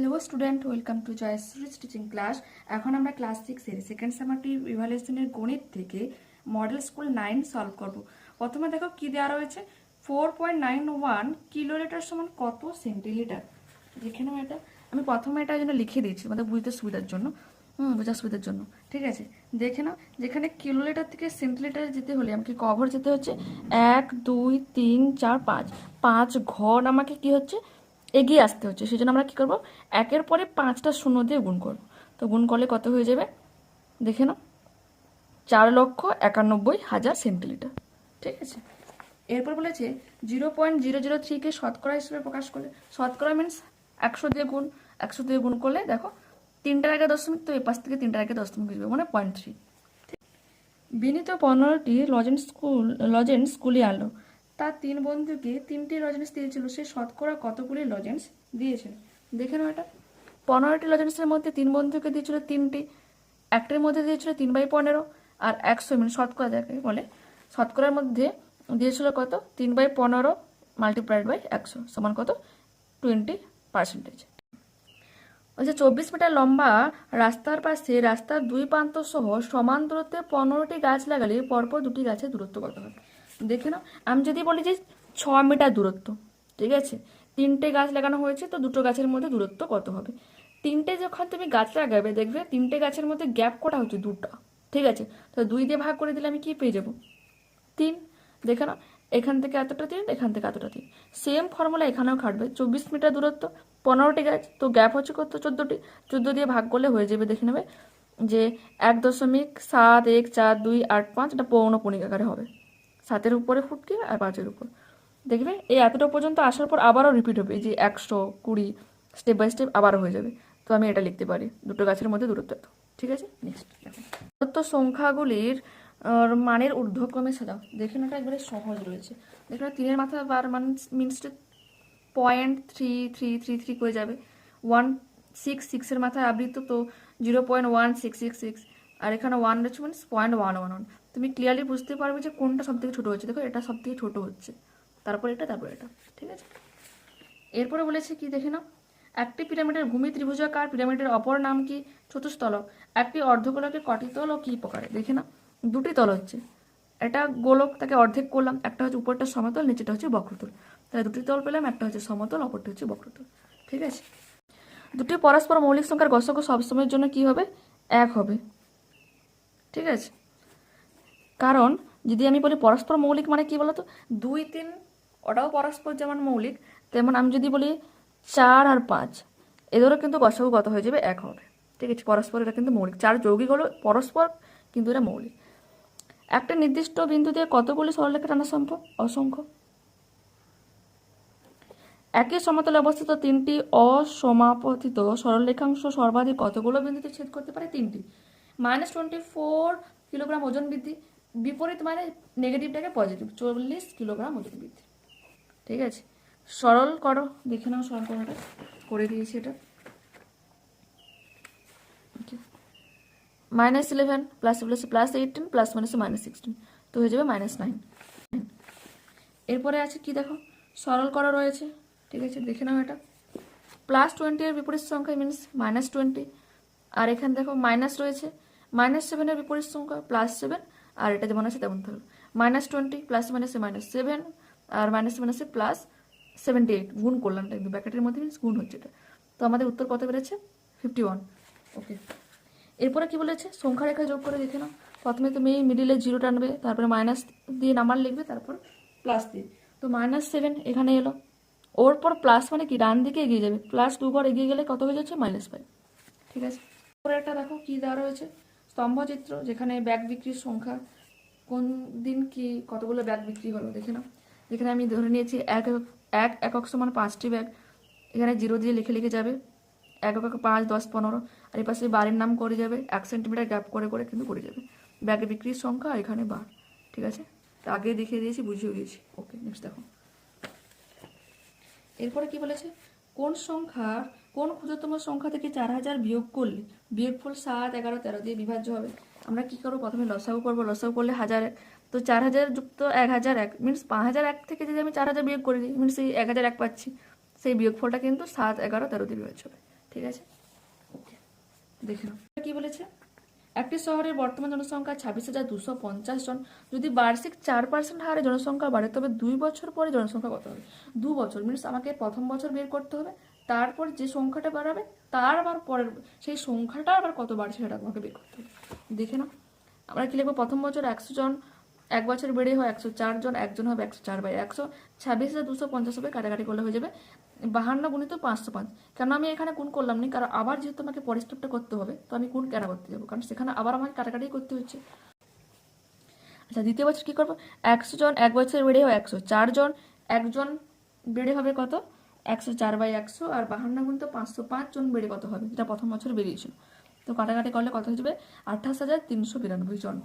Hello student welcome to Jayashree teaching class এখন আমরা class সিক্সের সেকেন্ড সেমারটি ইভালুয়েশনের গণিত থেকে মডেল স্কুল নাইন সলভ করব। প্রথমে দেখো কি দেওয়া রয়েছে? Four point nine one kilolitre সমান কত সেন্টিলিটার দেখে নাও এটা। আমি প্রথমে এটা জন্য লিখে দিয়েছি আমাদের বুঝতে সুবিধার জন্য। হুম, বোঝার সুবিধার জন্য। ঠিক আছে? দেখে নাও, যেখানে কিলোলিটার থেকে সেন্টিলিটারে যেতে হলে আমাকে কভার যেতে হচ্ছে? এক, দুই, তিন, চার, পাঁচ। পাঁচ ঘর আমাকে কি হচ্ছে? এগিয়ে আসতে হচ্ছে। সেই জন্য আমরা কী করব? একের পরে পাঁচটা শূন্য দিয়ে গুণ করব। তো গুণ করলে কত হয়ে যাবে? দেখে নাও। চার লক্ষ একানব্বই হাজার সেন্টিলিটার। ঠিক আছে? এরপর বলেছে জিরো পয়েন্ট জিরো জিরো থ্রিকে শতকরা হিসেবে প্রকাশ করলে। শতকরা মিনস একশো দিয়ে গুণ। একশো দিয়ে গুণ করলে দেখো তিনটার আগে দশমিক, তো এই পাশ থেকে তিনটার আগে দশমিক আসবে মানে পয়েন্ট থ্রি। বিনীত পনেরোটি লজেন্স স্কুল লজেন্স স্কুলে আনলো। তার তিন বন্ধুকে তিনটি লজেন্স দিয়েছিল। সে শতকরা কতগুলি লজেন্স দিয়েছিল? দেখে নাও এটা। পনেরোটি লজেন্সের মধ্যে তিন বন্ধুকে দিয়েছিল তিনটি, একটার মধ্যে দিয়েছিল তিন বাই পনেরো আর একশো মিনিট শতকরা যাকে বলে, শতকরার মধ্যে দিয়েছিল কত? তিন বাই পনেরো মাল্টিপ্লাইড বাই একশো, সমান কত? টোয়েন্টি পার্সেন্টেজ বলছে চব্বিশ মিটার লম্বা রাস্তার পাশে রাস্তার দুই প্রান্ত সহ সমান দূরত্বে পনেরোটি গাছ লাগালে পরপর দুটি গাছের দূরত্ব কত হবে? দেখে নাও। আমি যদি বলি যে ছ মিটার দূরত্ব, ঠিক আছে? তিনটে গাছ লাগানো হয়েছে তো দুটো গাছের মধ্যে দূরত্ব কত হবে? তিনটে যখন তুমি গাছ লাগাবে, দেখবে তিনটে গাছের মধ্যে গ্যাপ কটা হচ্ছে দুটো, ঠিক আছে? তো দুই দিয়ে ভাগ করে দিলে আমি কি পেয়ে যাব? তিন। দেখে নাও, এখান থেকে এতটা তিন, এখান থেকে এতটা তিন। সেম ফর্মুলা এখানেও খাটবে। চব্বিশ মিটার দূরত্ব, পনেরোটি গাছ, তো গ্যাপ হচ্ছে কত? চোদ্দোটি। চোদ্দ দিয়ে ভাগ করলে হয়ে যাবে, দেখে নেবে যে এক দশমিক সাত এক চার দুই আট পাঁচ, এটা পৌন পণিকাকারে হবে। সাতের উপরে ফুটকি আর পাঁচের উপর। দেখবে এই এতটা পর্যন্ত আসার পর আবারও রিপিট হবে যে একশো কুড়ি স্টেপ বাই স্টেপ আবারও হয়ে যাবে। তো আমি এটা লিখতে পারি, দুটো গাছের মধ্যে দূরত্ব এত। ঠিক আছে? নেক্সট দূরত্ব সংখ্যাগুলির মানের ঊর্ধ্বক্রমে সাজাও দেখে এটা একবারে সহজ রয়েছে। দেখে না তিনের মাথা বার মান মিনসটা point three three three three করে যাবে। ওয়ান সিক্স সিক্সের মাথায় আবৃত তো zero point one six six six আর এখানে ওয়ান রয়েছে মানে পয়েন্ট ওয়ান ওয়ান ওয়ান তুমি ক্লিয়ারলি বুঝতে পারবে যে কোনটা সব থেকে ছোটো হচ্ছে দেখো, এটা সব থেকে ছোটো হচ্ছে। তারপর এটা তারপর এটা, ঠিক আছে? এরপরে বলেছে কি, দেখে নাও। একটি পিরামিডের ভূমি ত্রিভুজাকার, পিরামিডের অপর নাম কি? চতুস্তলক একটি অর্ধগোলকের কটি তল ও কি প্রকারে? দেখে নাও। দুটি তল হচ্ছে। এটা গোলক, তাকে অর্ধেক করলাম। একটা হচ্ছে উপরটা সমতল, নিচেটা হচ্ছে বক্রতল। তাহলে দুটি তল পেলাম, একটা হচ্ছে সমতল, অপরটা হচ্ছে বক্রতল। ঠিক আছে? দুটি পরস্পর মৌলিক সংখ্যার গসক সবসময়ের জন্য কি হবে? এক হবে। ঠিক আছে? কারণ যদি আমি বলি পরস্পর মৌলিক মানে কি বলতো? দুই, তিন, ওটাও পরস্পর যেমন মৌলিক, তেমন আমি যদি বলি চার আর পাঁচ, এদেরও কিন্তু গসাগু হয়ে যাবে এক হবে। ঠিক আছে, পরস্পর এটা কিন্তু মৌলিক। চার যৌগিক হলো পরস্পর, কিন্তু এটা মৌলিক। একটা নির্দিষ্ট বিন্দু দিয়ে কতগুলি সরলরেখা টানা সম্ভব? অসংখ্য। একই সমতলে অবস্থিত তিনটি অসমাপতিত সরলরেখাংশ সর্বাধিক কতগুলো বিন্দুতে ছেদ করতে পারে? তিনটি। মাইনাস টোয়েন্টি ফোর কিলোগ্রাম ওজন বৃদ্ধি। বিপরীত মানে নেগেটিভটাকে পজিটিভ চল্লিশ কিলোগ্রাম ওজন বৃদ্ধি ঠিক আছে? সরল করো, দেখে নাও সরল করাটা। করে দিয়েছি এটা। Minus eleven plus plus plus eighteen plus minus minus sixteen তো হয়ে যাবে মাইনাস নাইন এরপরে আছে কি দেখো? সরল করা রয়েছে। ঠিক আছে? দেখে নাও এটা। প্লাস টোয়েন্টি এর বিপরীত সংখ্যা মিনস মাইনাস টোয়েন্টি আর এখানে দেখো মাইনাস রয়েছে। মাইনাস সেভেনের বিপরীত সংখ্যা প্লাস সেভেন আর এটা যেমন আছে তেমন থাকল। মাইনাস টোয়েন্টি প্লাস মাইনাসে মাইনাস সেভেন আর মাইনাস মাইনাসে প্লাস সেভেন্টি এইট গুণ করলাম এটা কিন্তু ব্যাকেটের মধ্যে গুণ হচ্ছে এটা। তো আমাদের উত্তর কত বেড়েছে ফিফটি ওয়ান ওকে এরপরে কি বলেছে? সংখ্যা রেখা যোগ করে দেখে নাও। প্রথমে তুমি মিডিলে জিরো টানবে, তারপরে মাইনাস দিয়ে নাম্বার লিখবে, তারপর প্লাস দিয়ে। তো মাইনাস সেভেন এখানে এলো। ওর পর প্লাস মানে কি? ডান দিকে এগিয়ে যাবে। প্লাস টু ঘর এগিয়ে গেলে কত হয়ে যাচ্ছে? মাইনাস ফাইভ ঠিক আছে? পরে একটা দেখো কি দেওয়া রয়েছে। স্তম্ভচিত্র, যেখানে ব্যাগ বিক্রির সংখ্যা। কোন দিন কি কতগুলো ব্যাগ বিক্রি হলো দেখে নাও। যেখানে আমি ধরে নিয়েছি এক এক একক সমান পাঁচটি ব্যাগ। এখানে জিরো দিয়ে লিখে লিখে যাবে। এক একক পাঁচ, দশ, পনেরো। আর এই পাশে বারের নাম করে যাবে। এক সেন্টিমিটার গ্যাপ করে করে কিন্তু করে যাবে। ব্যাগের বিক্রির সংখ্যা এখানে বার। ঠিক আছে? আগে দেখিয়ে দিয়েছি বুঝিয়ে দিয়েছি। ওকে নেক্সট দেখো। এরপরে কি বলেছে? কোন সংখ্যা কোন ক্ষুদ্রতম সংখ্যা থেকে চার হাজার বিয়োগ করলে বিয়োগফল সাত, এগারো, তেরো দিয়ে বিভাজ্য হবে? আমরা কি করব? প্রথমে লসাগু করব। লসাগু করলে হাজার তো চার হাজার যুক্ত এক হাজার এক মিনস পাঁচ হাজার এক থেকে যদি আমি চার হাজার বিয়োগ করে দিই মিনস সেই এক হাজার এক পাচ্ছি, সেই বিয়োগফলটা কিন্তু সাত, এগারো, তেরো দিয়ে বিভাজ্য হবে। ঠিক আছে? দেখে কি বলেছে? একটি শহরের বর্তমান জনসংখ্যা ছাব্বিশ হাজার দুশো পঞ্চাশ জন। যদি বার্ষিক চার পার্সেন্ট হারে জনসংখ্যা বাড়ে, তবে দুই বছর পরে জনসংখ্যা কত হবে? দু বছর। মিনস আমাকে প্রথম বছর বের করতে হবে। তারপর যে সংখ্যাটা বাড়াবে, তার আবার পরের সেই সংখ্যাটা আবার কত বাড়ছে সেটা আমাকে বের করতে হবে। দেখে নাও। আমরা কি লিখব? প্রথম বছর একশো জন, এক বছর বেড়ে হয় একশো চার জন একজন হবে একশো চার বাই একশো। ছাব্বিশ হাজার দুশো পঞ্চাশ হবে, কাটাকাটি করলে হয়ে যাবে বাহান্ন গুণিত পাঁচশো পাঁচ। কেন আমি এখানে গুণ করলাম না, কারণ আবার যেহেতু আমাকে পরিষ্কারটা করতে হবে, তো আমি গুণ কেন করতে যাব? কারণ সেখানে আবার আমাকে কাটাকাটি করতে হচ্ছে। আচ্ছা দ্বিতীয় বছর কি করব? একশো জন, এক বছর বেড়ে হয় একশো চারজন একজন বেড়ে হবে কত? একশো চার বাই একশো আর বাহান্ন গুণ তো পাঁচশো পাঁচ জন বেড়ে কত হবে? যেটা প্রথম বছর বেরিয়েছিল তো কাটাকাটি করলে কত হয়ে যাবে? আঠাশ হাজার তিনশো বিরানব্বই জন।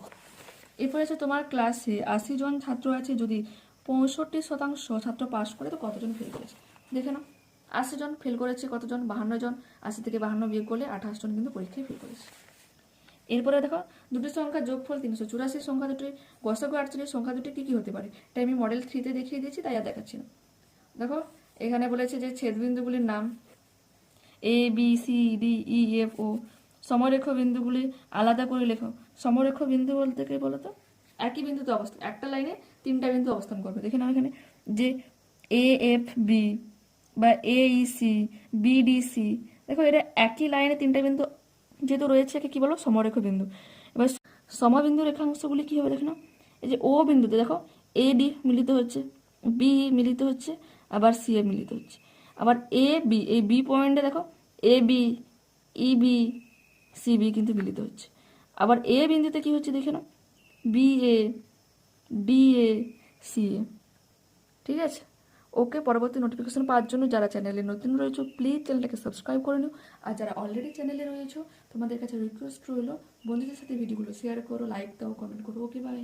এরপরে আছে তোমার ক্লাসে আশি জন ছাত্র আছে, যদি পঁয়ষট্টি শতাংশ ছাত্র পাস করে, তো কতজন ফেল করেছে? দেখে নাও। আশি জন ফেল করেছে কতজন? বাহান্ন জন। আশি থেকে বাহান্ন বিয়োগ করলে আঠাশ জন কিন্তু পরীক্ষায় ফেল করেছে। এরপরে দেখো, দুটি সংখ্যা যোগফল তিনশো চুরাশি সংখ্যা দুটি, গসগো আটচল্লিশ সংখ্যা দুটি, কী কী হতে পারে? এটা আমি মডেল থ্রিতে দেখিয়ে দিয়েছি, তাই আর দেখাচ্ছি না। দেখো এখানে বলেছে যে ছেদবিন্দুগুলির নাম A B C D E F ও সমরেখ বিন্দুগুলি আলাদা করে লেখো। সমরেখ বিন্দু বলতে কি বলতো একই বিন্দুতে অবস্থান একটা লাইনে তিনটা বিন্দু অবস্থান করবে। দেখে নাও এখানে যে এ এফ বি বা A C B D C দেখো এটা একই লাইনে তিনটা বিন্দু যেহেতু রয়েছে, একে কি বলো? সমরেখ বিন্দু এবার সমবিন্দু রেখাংশগুলি কী হবে? দেখো না এই যে ও বিন্দুতে দেখো এ ডি মিলিত হচ্ছে বি মিলিত হচ্ছে আবার সি এ মিলিত হচ্ছে। আবার এ বি এই বি পয়েন্টে দেখো A B E B C B কিন্তু মিলিত হচ্ছে। আবার এ বিন্দুতে কি হচ্ছে দেখে নাও? B A D A C A ঠিক আছে? ওকে পরবর্তী নোটিফিকেশন পাওয়ার জন্য যারা চ্যানেলে নতুন রয়েছে প্লিজ চ্যানেলটাকে সাবস্ক্রাইব করে নিও। আর যারা অলরেডি চ্যানেলে রয়েছে, তোমাদের কাছে রিকোয়েস্ট রইল, বন্ধুদের সাথে ভিডিওগুলো শেয়ার করো লাইক দাও কমেন্ট করো। Okay bye